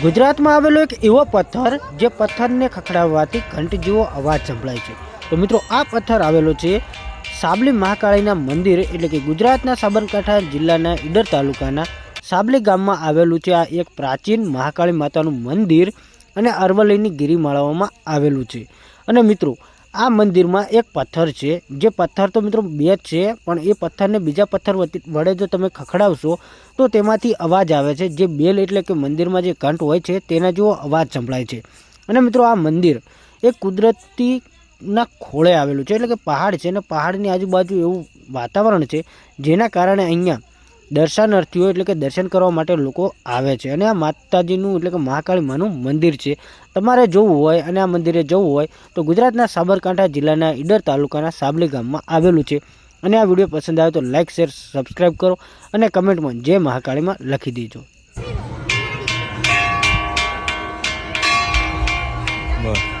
ગુજરાતમાં આવેલો એક એવો પથ્થર જે પથ્થરને ખખડાવવાથી ઘંટ જેવો અવાજ સંભળાય છે. તો મિત્રો, આ પથ્થર આવેલો છે સાબલી મહાકાળીના મંદિર એટલે કે ગુજરાતના સાબરકાંઠા જિલ્લાના ઈડર તાલુકાના સાબલી ગામમાં આવેલું છે. આ એક પ્રાચીન મહાકાળી માતાનું મંદિર અને અરવલ્લીની ગિરિમાળાઓમાં આવેલું છે. અને મિત્રો આ મંદિરમાં એક પથ્થર છે. જે પથ્થર તો મિત્રો બે છે, પણ એ પથ્થરને બીજા પથ્થર વડે જો તમે ખખડાવશો, તો તેમાંથી અવાજ આવે છે. જે બેલ એટલે કે મંદિરમાં જે ઘંટ હોય છે, તેના જેવો અવાજ સંભળાય છે. અને મિત્રો આ મંદિર એ કુદરતીના ખોળે આવેલું છે. એટલે કે પહાડ છે અને પહાડની આજુબાજુ એવું વાતાવરણ છે, જેના કારણે અહીંયા દર્શનાર્થીઓ એટલે કે દર્શન કરવા માટે લોકો આવે છે. અને આ માતાજીનું એટલે કે મહાકાળી માનું મંદિર છે. તમારે જોવું હોય અને આ મંદિરે જવું હોય તો ગુજરાતના સાબરકાંઠા જિલ્લાના ઈડર તાલુકાના સાબલી ગામમાં આવેલું છે. અને આ વીડિયો પસંદ આવે તો લાઇક શેર સબસ્ક્રાઈબ કરો અને કમેન્ટમાં જય મહાકાળીમાં લખી દેજો. બસ.